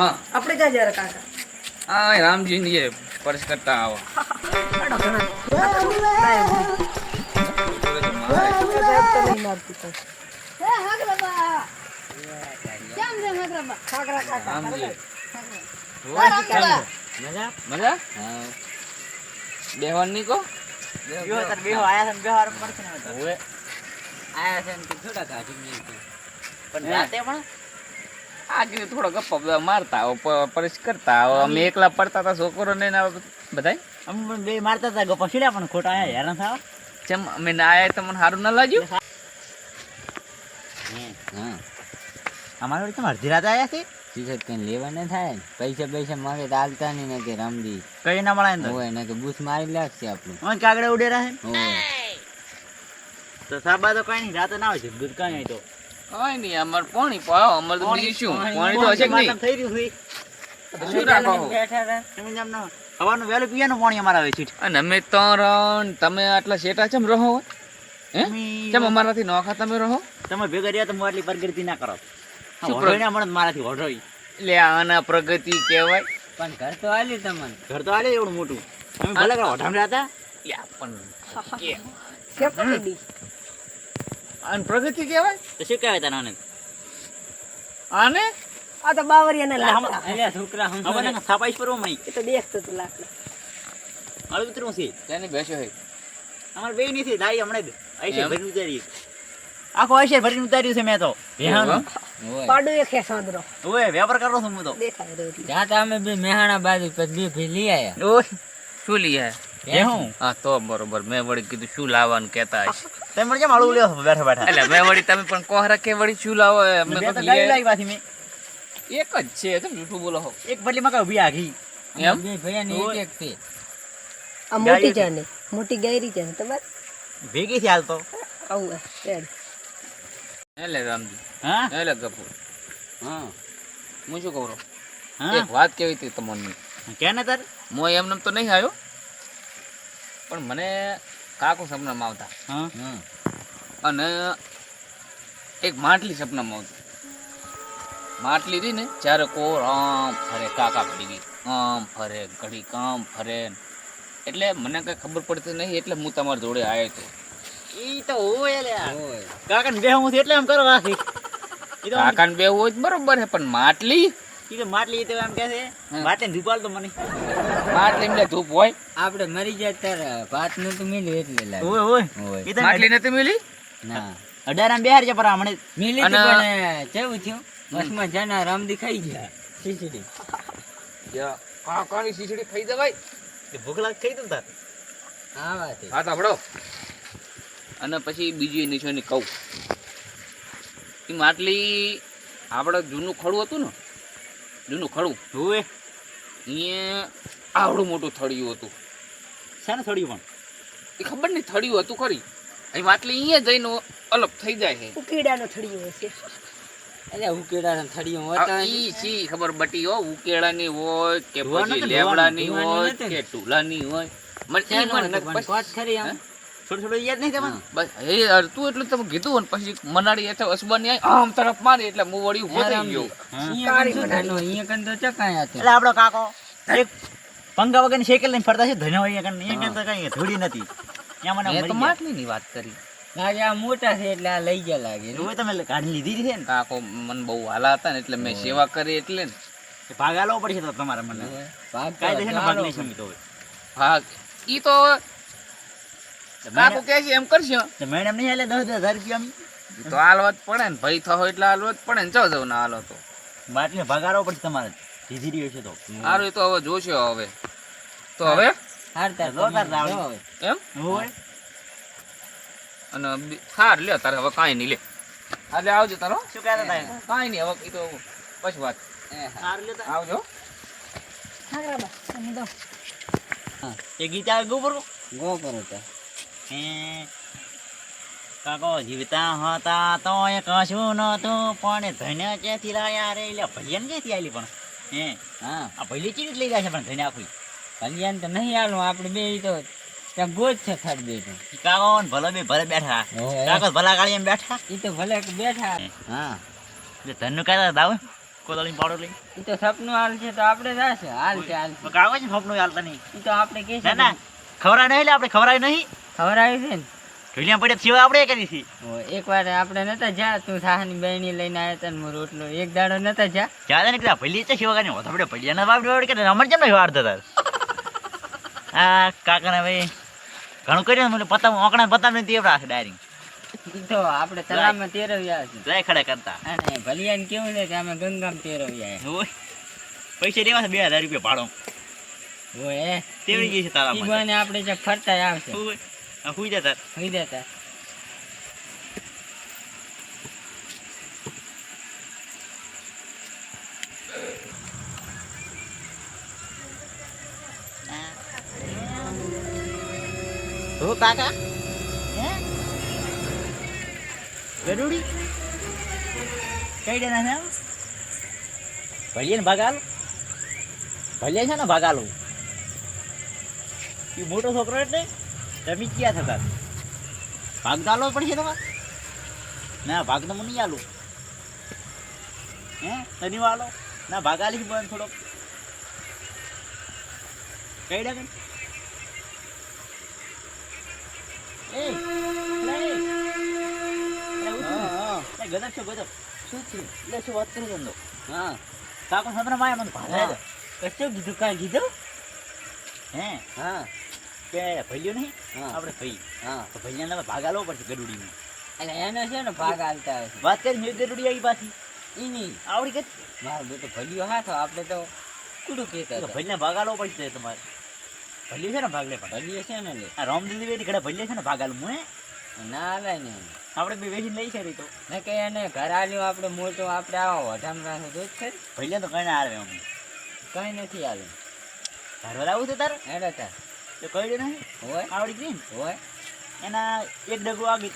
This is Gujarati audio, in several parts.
હા આપણે ક્યાં જયારે કાકા હા રામજીની એ પરસ કરતા આવો હાડો ઘણા. લાય બોલ. સાહેબ તો નહીં મારતું કાંઈ. ખાખરા કાકા. રામજી કાકા. મજા મજા બેહવાન નહીં કહો બેહો તાર બેહો આયા છે ને બેહો હારું પડશે ને હવે તો. ઓવે આયા છે ને કીધું થોડા કાઢી નહીં તો. પણ રાતે પણ આ કીધું થોડો ગપ્પા બધા મારતા આવો પરસ કરતા આવો. અમે એકલા પડતા હતા છોકરો ને બધા? અમે પણ બે મારતા હતા ગપ્પા છીડ્યા પણ ખોટા આયા હેરાન થાવ જેમ અમે ના આયા તમને સારું ના લાગ્યું? હા. અમારે વળી તમે અડધી રાતે આયા છે? ટીશર્ટ કઈ લેવા ન થાય ને. પૈસા પૈસા માંગે તો હાલતા નહીં ને કે રમદી કઈ ના મળે ને તો? હોય ને કે બૂસ મારી લાગશે આપણું. કાગડે ઉડે રહે તો સાબા તો કઈ નહીં રાતે ના હોય છે દૂધ કઈ નહીં તો. કઈ નહીં અમાર પાણી પાવ અમાર તો બીજું શું? પાણી તો હશે કે નહીં? થઈ રહ્યું છે. શું રાખો? બેઠા રહે તમે જેમ ના હવાનું વહેલું પીવાનું પાણી અમારે આવે છે. અને અમે ત્રણ તમે આટલા શેટા ચમ રહો હે? ચમ અમારાથી નોખા તમે રહો? તમે ભેગા રહ્યા તો હું આટલી પ્રગતિ ના કરો તો મારાથી ઓઢોઈ એટલે આના પ્રગતિ કહેવાય. પણ ઘર તો આલી તમને. ઘર તો આલી એવડું મોટું. તમે ભલે ઓઢામ રહ્યા હતા. યા પણ આને પ્રગતિ કહેવાય? તો શું કહેવાય તને આને? આને? આ તો બાવરિયાના લાકડા. અલ્યા છોકરા હું હવે ને થાપાઈશ પર મણી એ તો દેખતો હતું લાકડા. હળું ઉતરું છે તેને બેસો હે અમાર બે નથી દાઈ હમણે જ. આઈશે ભરી ઉતારી આખો આઈશે ભરી ઉતાર્યું છે મેં તો. એવું? પાડો એ ખેસાંદરો. ઓય વેપાર કરો છું હું તો. દેખાય રહ્યો ત્યાં તો અમે બે મેહાણા બાજુ પછી બે ભી લઈ આયા. ઓય શું લઈ આયા? હું? હા તો બરોબર. મેં વળી કીધું શું લાવવાનું કહેતા હશે? તમે મને કેમ હળું લ્યો બેઠા બેઠા. એટલે મેં વળી તમે પણ કોહરા કે વળી શું લાવો? અમે તો ગાડી લાવી મેં. એક જ છે તમે જૂઠું બોલો હો. એક બદલી માં ઊભી આગી એમ? બે ભૈયા એક એક છે. આ મોટી જાને મોટી ગાયરી જાને તમારે ભેગી થી હાલ તો. આવું હે, એટલે રામજી. હા? એટલે કપૂર હા. હું શું કહું હા? એક વાત કેવી હતી તમને કે ને તાર? હું એમને તો નહીં આવ્યો. પણ મને કાકુ સપનામાં આવતા. હા? અને એક માટલી સપનામાં આવતી. માટલી રહી ને જ્યારે કોર આમ ફરે કાકા પડી ગઈ. આમ ફરે ઘડી કામ ફરે. એટલે મને કઈ ખબર પડતી નહીં એટલે હું તમારી જોડે આવ્યો હતો ઈ તો હોય લે કાકા ને બે હું એટલે એમ કરો રાખી ઈ તો આમ- બે હોય બરોબર છે પણ માટલી તો માટલી તો એમ કે છે. વાતે ધૂપાલ તો મને. માટલી એમને ધૂપ હોય? આપણે મરી જાય ત્યારે ભાત નતું મિલ્યું એટલે લાગે. ઓય ઓય. હોય ઈ તો માટલી મિલી? ના. અઢાર આમ બેહાર છે પર હમણે મિલી તો તું પણ કેવું થયું. બસમાં જાના રામ દેખાઈ ગયા ખીચડી. કાકાની ખીચડી ખાઈ જવાય? ભૂખ લાગ ખાઈ દઉં તાર. હા વાત છે. હા સાંભળો અને પછી બીજી નિશાની કહું એ માટલી આપણે જૂનું ખડું હતું ને જૂનું ખડું ઓય અહીંયા આવડું મોટું થળિયું હતું. શાને થળિયું પણ? એ ખબર નહીં થળિયું હતું ખરી. અહીં માટલી અહીંયા જઈને અલગ થઈ જાય છે. ઉકીડાનો થળિયો હશે. અરે ઉકેડા થળીઓ હોય હોતા ઈ સી ખબર બટી હો ઉકેડાની હોય કે પછી લેવડાની હોય કે ટુલાની હોય. મને એ પણ કોટ ખરી આમ. થોડું થોડું યાદ નહીં તમને બસ એ યાર એટલું તમે કીધું ને પછી મનાડી એટલે અસબાની આઈ આમ તરફ મારી એટલે હું વળી ઊભો થઈ ગયો. અહીંયા કન શું થયેલું? અહીંયા કન તો ચકાયા એટલે આપણો કાકો. એક પંગા વગરની સાયકલ લઈને ફરતા છે ધન્યો અહીંયા કણ અહીંયા કણ તો કઈ ધૂળી નથી. ત્યાં મને મેં તો મરી ગયા. વાત કરી. આ મોટા છે એટલે આ લઈ ગયા લાગે. હવે તમે કાઢી લીધી છે ને? કાકો મને બહુ હાલા હતા ને એટલે મેં સેવા કરી એટલે ને ભાગ આલવો પડશે તો તમારે મને. ભાગ કાયદેસર ભાગ નહીં તો ભાગ. ઈ તો તો કે છે એમ કરશો તો મેડમ નહીં હાલે દસ દસ હજાર રૂપિયા તો હાલવત પડે ને ભાઈ થયો એટલે હાલવત પડે ને ચો જવું ના હાલો તો. બાટલીને ભાગ પડશે તમારે. ધીધી રહ્યો છે તો. સારું એ તો હવે જોશે હવે. તો હવે? હાર તાર જો તાર હવે. એમ? હોય. અને હાર લે તારે હવે કાંઈ નહીં લે. આજે આવજો તારો શું કહેતા હતા? કાંઈ નહીં હવે એ તો પછી વાત. એ હા. સારું લ્યો તાર. આવજો. દો. એ ગીતા ગોબરો? ગો પર કરો તાર. હે કાકો જીવતા હતા તો એ કશું નતું પણ ધન્ય ક્યાંથી લાયા રે? એટલે ભૈયાને ક્યાંથી આવેલી પણ? હે? હા. આ ભૈલી ચીજ લઈ ગયા છે પણ ધન્ય આખું? કલ્યાણ તો નહીં આલું આપણે બે તો ત્યાં ગોજ છે થાળ બે તો. કાકો ભલે બે ભલે બેઠા. કાકો ભલા ગાડી એમ બેઠા? એ તો ભલે બેઠા. હા. એટલે ધનનું કહેતા દાવ? કોદાળી પાડો લઈ એ તો સપનું હાલ છે તો આપણે જાશે. હાલ છે હાલ છે. સપનું હાલતા નહીં? એ તો આપણે કે ના ખવરાય નહીં એટલે આપણે ખવરાય નહીં. ખબર આવી છે ને? ઢોલિયા પડ્યા સેવા આપણે કરી છે. એક વાર આપણે નતા જા તું સાહાની બહેની લઈને આવ્યા તા હું રોટલો એક દાડો નતા જા જ્યાં ને કીધા ભલી છે સેવા કરીને હોત આપણે ભલિયાના ના જોડે કે રમણ કેમ નહીં વાર થતા આ કાકાના ભાઈ ઘણું કર્યું મને પતાવ ઓકણા પતાવ નથી આપણા ડાયરી. તો આપણે તળાવમાં તેરવ્યા છે. જાય ખડા કરતા. અને ભલિયાને કેવું છે કે અમે ગંગામાં તેરવ્યા પૈસા દેવા છે બે હજાર રૂપિયા ભાડો. હોય તેવડી ગઈ છે બને આપણે જે ફરતા આવશે. હુઈ જતા. હુઈ દેતા હો કાકા? હે? ગરુડી કઈ દેના છે? ભલિયાને ભાગાલો. ભલિયા છે ને ભાગાલો. એ મોટો છોકરો એટલે? તમે ક્યાં થતા? ભાગ તો આલવો પડશે તમારે. ના ભાગ તો મને નહીં આલું. હે? તને આલો? ના ભાગ આલી બંધ થોડો કઈ ડે એ ગદબ છે ગદબ શું છે લે શું વાત કરું દો હા. કાકો સંતરા માયા મને ભાગ કશું કીધું? કાંઈ કીધું? હે? હા. કે ભઈલ્યો નહીં આપણે ભાઈ. હા. તો ભઈયાને હવે ભાગ આલવો પડશે ગરુડીને એટલે એને છે ને ભાગ આલતા હશે વાત કરી ગરુડી આવી પાછી. એની આવડી કે મારો બેટો હા તો આપણે તો કુડું કહેતા ભાઈ ને ભાગ આલવો પડશે તમારે. ભલ્યો છે ને ભાગ લે ભલિયો છે ને લે. આ રામદેવી બેટી ઘરે ભલ્યો છે ને ભાગ આલું હું ના લે ને. આપણે બે વેચી લઈ છે તો ને કે એને ઘર આવ્યો આપણે મોટો આપણે આવો વઢામ રાખે તો જ ખરી ભલ્યા તો કઈ આવે અમને કઈ નથી આવ્યું ઘર વાળા આવું છે તારે? એટલે તાર. તો કઈ દે નહીં હોય. આવડી ગઈ ને? હોય. એના એક ડગલું આગળ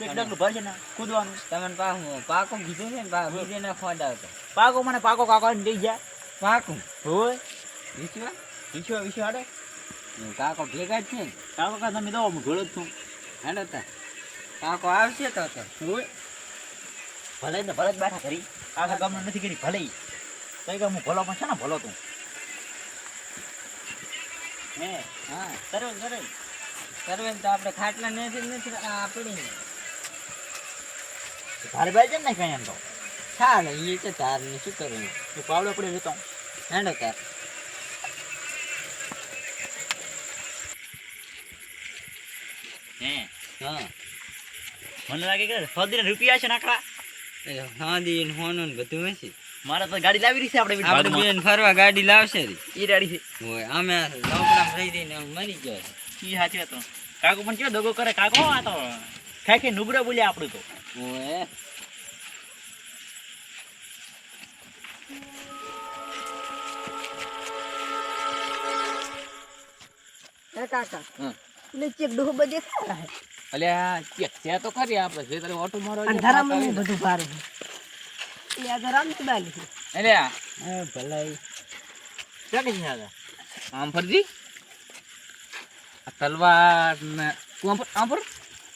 એક ડગલું ભરશે ને કૂદવાનું. તમે પાકું પાકો કીધું છે ને પા બીજે ના ખોદ આવતો પાકો મને પાકો કાકો ને દઈ જાય. પાકું? હોય. વિશ્વા વિશ્વ વિશ્વ કાકો ભેગા જ છે ને. કાકો કા તમે દો હું ઘોડો જ છું. હેડો તાર કાકો આવશે તો તો. હોય. ભલે ને ભલે જ બેઠા કરી. આખા ગામમાં નથી કરી ભલે કઈ ગામ હું ભલો પણ છે ને ભલો તું હે હા. કરે કરવે ને તો આપણે ખાટલા નથી નથી આ પડી ભાઈ છે ને કઈ એમ તો? ચાલે એ તો તાર ને શું કરવું? તું પાવડો પડે લેતો હેડો તાર. હે? હા. મને લાગે કે સૌદી રૂપિયા છે નાખડા હા દી હોનું બધું હશે. મારે તો ગાડી લાવી રહી છે આપણે આપણે બેન ફરવા ગાડી લાવશે રી. ઈ ગાડી છે. ઓય અમે લોકડા રહી રહીને મરી ગયો ઈ સાચી તો. કાકો પણ કેવો દગો કરે? કાકો આ તો ખાઈ ખાઈ બોલ્યા આપણું તો. ઓય. કાકા એટલે ચેક ડોહો બધે અલ્યા ચેક છે તો ખરી આપણે. જે તારે ઓટો મારો અંધારામાં બધું ભારે. એટલે આ તો રામજી બાલી છે અલ્યા એ ભલાઈ ક્યાં કઈ હતા આમ ફરજી આ તલવાર ને તું આમ ફર આમ ફર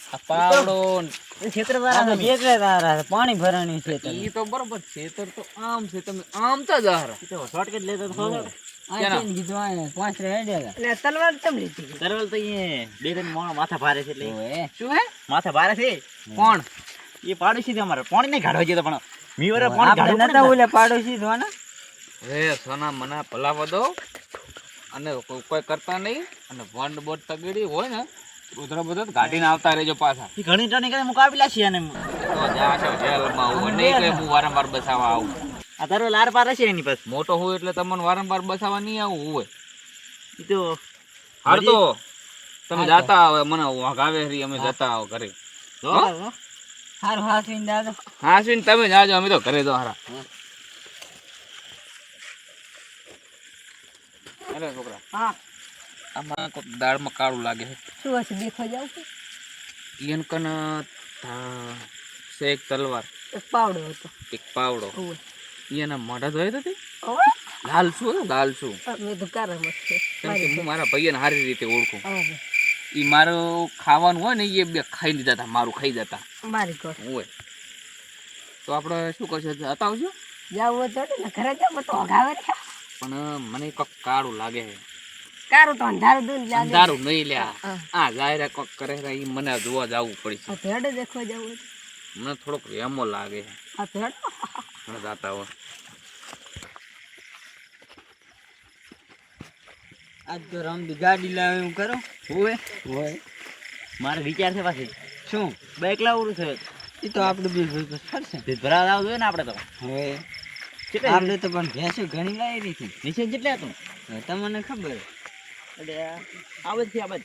આ પાવડો ને ક્ષેત્ર આ તો બેકરે તારા છે, પાણી ભરાણી છે તને. ઈ તો બરોબર છે તો તો આમ છે તમે આમ તો જ હારો શોર્ટકટ લેતો તો ખબર આ કેના? છે ને કીધું આ પાંચ રે હેડ્યા એટલે આ તલવાર ચમ લીધી છે તરવલ તો અહીંયા બે ત્રણ મોણા માથા ભારે છે એટલે હોય શું હે માથા ભારે છે કોણ એ પાડોશી છે અમારે પાણી નહીં કાઢવા જતો પણ મીવરે ફોન કાઢવું નતા ઓલે પાડોશી જોવાના? રે સોના મને ભલાવા દો. અને કોઈ કોઈ કરતા નહીં. અને વંડ બોટ તગડી હોય ને ઉધરા બધા ગાડીને આવતા રહેજો પાછા. એ ઘણી ટણી કરે મુકાબલા છે અને તો છો જેલમાં હું નહીં કે હું વારંવાર બસાવા આવું. આ તારો લાર પાર છે એની પાસે. મોટો હોય એટલે તમને વારંવાર બસાવા નહીં આવું હોય. એ તો હારતો. તમે જાતા આવે મને વાઘ આવે અમે જતા આવો ઘરે. જો. હારું દાદા તમે જાજો અમે તો ઘરે તો હારા. અરે છોકરા હા. દાળમાં કાળું લાગે છે. શું હશે દેખવા જાવ છે ઈયન કન છે એક તલવાર એક પાવડો હતો. એક પાવડો. ઈયના મોઢા ધોઈ હતી લાલ શું લાલ શું? મેં તો કારમ જ છે. હું મારા ભાઈને સારી રીતે ઓળખું. ઈ મારું ખાવાનું હોય ને એ બે ખાઈ લીધા હતા મારું ખાઈ જતા. મારી કોર હોય તો આપણે શું કરશે? હતા આવશું જાવું તો ને ઘરે જાવ તો ઓઘાવે પણ મને કોક કાળું લાગે છે. કારું તો અંધારું દૂર લાગે. અંધારું નહીં લ્યા. આ જાહેરા કોક કરે છે ઈ મને જોવા જવું પડશે. ભેડ દેખવા જવું મને થોડોક વેમો લાગે આ ભેડ? મને જાતા હોય. આજ તો રમદી બિગાડી લાવે એવું કરો. હોય હોય મારે વિચાર છે પાછી. શું? બાઈક લાવવું છે. એ તો આપણે બી ફરશે ભરા લાવ જોઈએ ને આપણે તો. હોય આપણે તો પણ ભેંસો ઘણી લાવી હતી નીચે કેટલા હતું? તમને ખબર. આવે છે આવે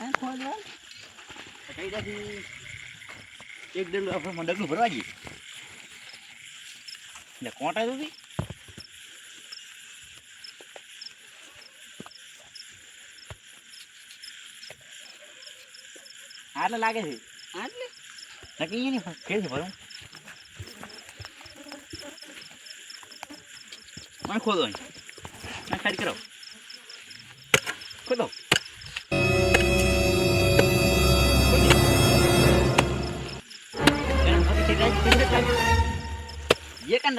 આ ખોદવા એક ડગલું આપણે ડગલું ભરવા જઈએ એટલે કોટા સુધી આટલે લાગે છે? આટલે? નક્કી નહીં ફેર છે ભરું. મને ખોદો અહીં મને કરો. ખોદો. આવતી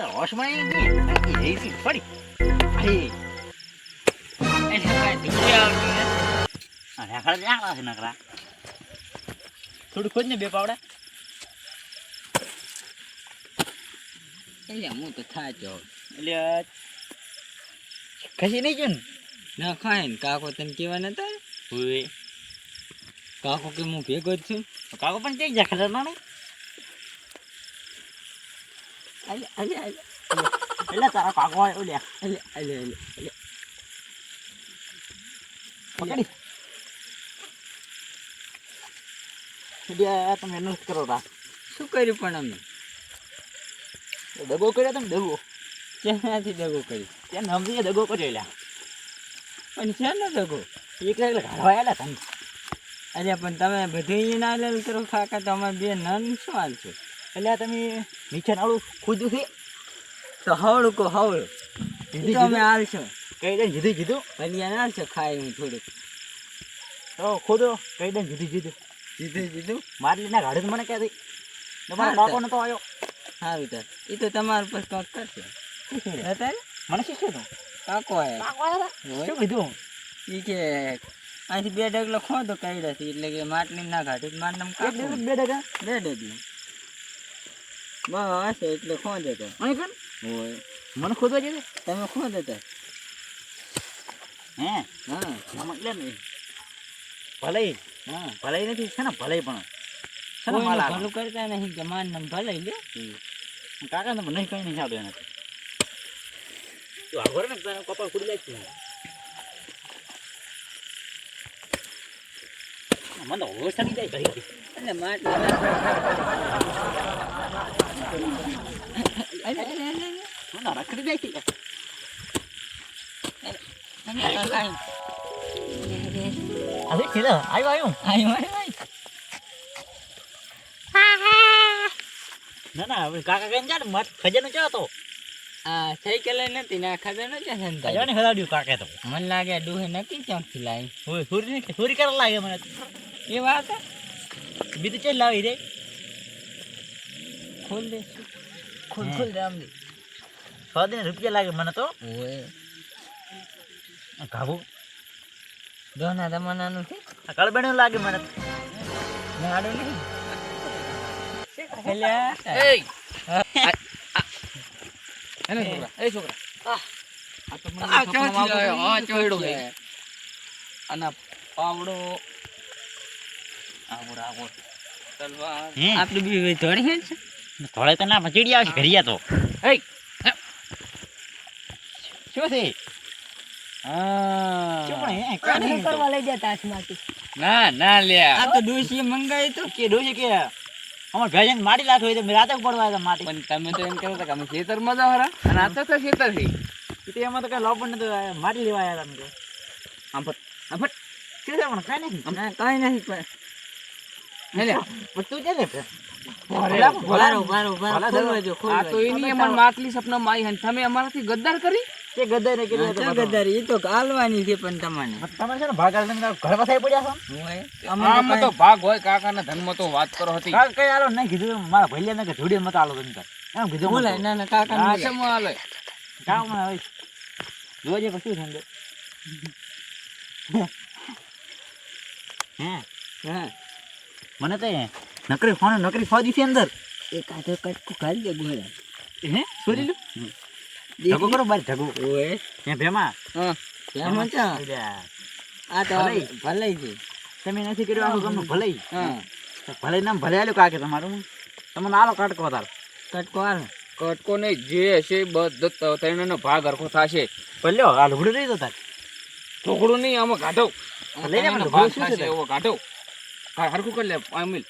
ને આ રાખડા જાળા છે નકરા? થોડું ખોદ ને બે પાવડા. એટલે હું તો થાચો. એટલે ખસી નહીં જો ને ના ખાય ને. કાકો તને કેવા નતા? હોય કાકો કે હું ભેગો જ છું. કાકો પણ કઈ જા ખબર નહીં આલે આલે આલે એટલે તારા કાકો હોય ઓલ્યા આલે આલે આલે પકડી એટલે તમે એનું કરો તા શું કર્યું પણ અમે દગો કર્યો તમે દગો ક્યાંથી દગો કરી ત્યાં નમથી દગો કર્યો એટલે પણ છે ને દગો એક એટલે ઘાડવા આવેલા તમે અરે પણ તમે બધું ના લેલ કરો કાકા તમારે બે નન શું હાલ એટલે આ તમે નીચે નાળું ખુદું છે? તો હવળું કો હવળું. તો અમે આવશો કઈ દે જીધું જીધું ભલિયા આવશે ખાય હું થોડુંક. તો ખોદો કઈ દે જીધું જીધું જીધું જીધું મારી ના ગાડે મને ક્યાં થઈ? તમારો બાપો નતો આવ્યો હા તાર એ તો. તમારા પર કંઈક કરશે. અત્યારે મને શીખે તું? કાકો આયા. કાકો આવ્યા? શું કીધું? એ કે અહીંથી બે ડગલો ખોદો કાઢ્યા છે એટલે કે માટલી ના ઘાટી માર નામ બે ડગા? બે ડગલો બસ એટલે ખોદે દેતા અહીં કર હોય. મને ખોદવા જશે તમે ખો દેતા હે? હા. આમાં એટલે ને ભલાઈ હા. ભલાઈ નથી છે ને? પણ. માલ ભલું કરતા નહીં કે માર નામ ભલે લે કાકા ને નહીં કઈ નહીં સારું એનાથી. તું આગળ ને તારા કપાળ ખુલી જાય મને હોશ જાય. એટલે છે અલે કાંઈ હવે છે આવ્યો આવ્યો આઈ મારે ભાઈ ના ના કાકા કઈ જાય મત ખજાનો ચા તો? આ સાયકલ નથી ને આ ખબર ન છે સંતા ખજાને હલાડ્યું કાકે તો મને લાગે ડૂહે નક્કી ચોંકી લાવી હોય સુરી સુરી કરવા લાગે મને એ વાત બીજું ચેલ લાવી રે? ખોલ દે. ખોલ. ખોલ રામજી સો દિન રૂપિયા લાગે મને તો. ઓય. ઘાવું દોના જમાનાનું છે. આ કળબેણું લાગે મને. નાડો નહીં! આ- આ- એને છોકરા એ છોકરા. આ. તો મને પાવડો. આવો આવો. તલવાર. આપણે બી હે છે થોડે તો ના મચડી આવશે ઘડિયા તો! શું છે? હા. શું પણ હે આ કાંઈ નહીં તો. કરવા લઈ જતા હાથમાંથી ના ના લ્યા. આ તો ડોશીએ મંગાવી તો કે ડોસી કે અમાર ભેજન માટી લાખ હોય તો રાતે પડવા માટી. પણ તમે તો એમ કહેતા હતા કે અમે હરા. અને આ તો તો ખેતર છે. તો એમાં તો કઈ લોબ પણ નતો માટી લેવા આવ્યા તમે આમ ફટ આમ ફટ. શું છે પણ કાંઈ નથી કાંઈ લ્યા. પણ તું છે ને? ગદ્દાર કરી? તે ગદ્દારી કરી હા, એ તો હાલવાની છે પણ તમને તમારે છે ને ભાગ ઘર પાસે પડ્યા છો? હોય તો ભાગ હોય કાકાના ધનમાં તો વાત કરો હતી. કઈ આલો નહીં કીધું મારા ભૈયા ને કે જોડે મત આલો તમે એમ કીધું મને. ના ના કાકા આ છે માં હાલે. કામ આવે જોજે પછી શું છે હે? મને તો નકરી ફોન નકરી ફોજી છે અંદર? એક હાથે કટકું ખાલી દે ગોળા. હે? સોરી લો ઢગો કરો બાર ઢગો. હોય હે ભેમા. હા. ભેમા ચા. આ તો ભલાઈ. ભલાઈ છે. તમે નથી કર્યું આખું ગમનું ભલાઈ? હા. ભલાઈ નામ ભલે આલ્યું કાકે તમારું? તમને આલો કટકો તાર. કટકો હાલ કટકો ને જે હશે બધો ત્રણનો ભાગ હરખો થશે. ભલ્યો આ લુગડું રહી તો તાર. ઢોકળું નહીં આમાં કાઢો લઈને ત્રણનો ભાગ થશે એવો કાઢો હરખું કરી લે અમિલ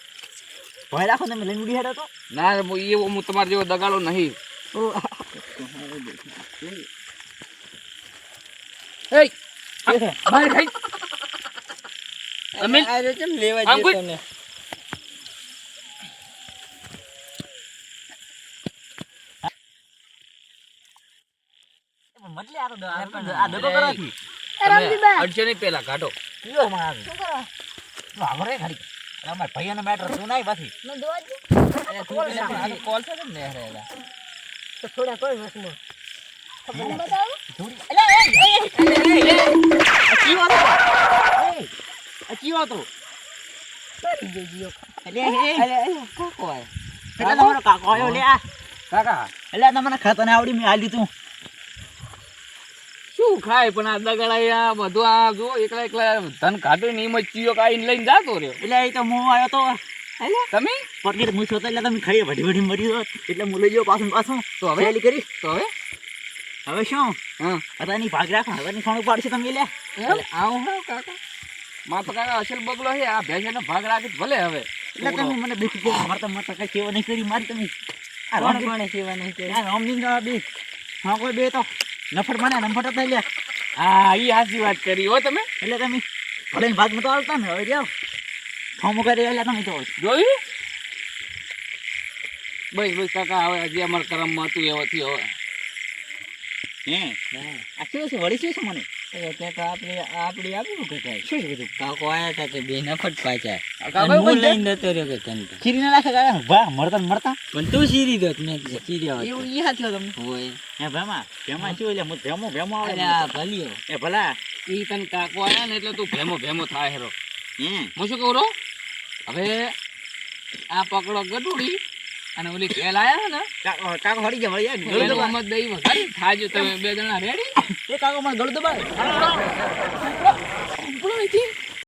ભય રાખો તમે લઈને ઉડી હેડો તો. ના એ હું તમારા જેવો દગાડો નહીં. અડશો નહીં પેલા કાઢો. શું કરો? ખાલી અમાર ભૈયાનો મેટર તું નહીં પાછી તું આ તો કોલ છે ને રહેલા થોડા કોઈ વસમાં આ તો આ તો કાકો આ એટલે તમને ખાતા ને આવડી મેં આલી તું શું ખાય? પણ આ દગડાયા બધું આ જો એકલા એકલા ધન કાઢીને એમ મચ્યો કાઈ લઈને જાતો રહ્યો. એટલે એ તો હું આવ્યો તો તમે? પકડી હું છો એટલે તમે ખાઈ વઢી વઢી મરી ગયો એટલે હું લઈ ગયો પાછું પાછું. તો હવે? એલી કરી. તો હવે? હવે શું? હા. અતાની ભાગ રાખો ની ખાણું પાડશે તમે લે આવું હો કાકા? માં તો કાકા અસલ બગલો છે. આ ભેંસનો ભાગ રાખી ભલે હવે. એટલે તમે મને દુઃખ કે મારે તો મત કઈ સેવા નહીં કરી મારી તમે આ રામ કોણે સેવા નહીં કરી? આ રામની બે હા કોઈ બે તો. નફટ મને નફટ હતા લે. હા ઈ હાસી વાત કરી. હો તમે? એટલે તમે ભલે ભાગમાં તો આવતા ને હવે જાઓ. ખામો કરી એટલે તમે તો જોયું? બસ બસ કાકા હવે હજી અમારા કરમમાં હતું એવો થયો હવે હે. આ શું છે વળી શું છે મને? એ તો આપણી આપણી આપી કે થાય શું કીધું? કાકો આયા હતા તે બે નફટ પાછા. આ હું લઈને જતો રહ્યો કે તને તો. ખીરી કાકા વાહ મળતા ને મળતા પણ તું સીરી દો મેં સીર્યા એવું ઈ હાચલો તમને? હોય. હે ભેમા ભેમા શું એટલે હું ભેમો ભેમો આવે આ ભલિયો એ ભલા. ઈ તને કાકો આયા ને એટલે તું ભેમો ભેમો થાય હેરો. હે હું શું કહું રો? હવે આ પકડો ગટુડી અને ઓલી કેલ આયા ને? કાકો હડી ગયા વળી ગળું દબાવ મત દઈ વગાડી. થાજો તમે બે જણા રેડી એ કાકો મને ગળું દબાવ ઉપડો અહીંથી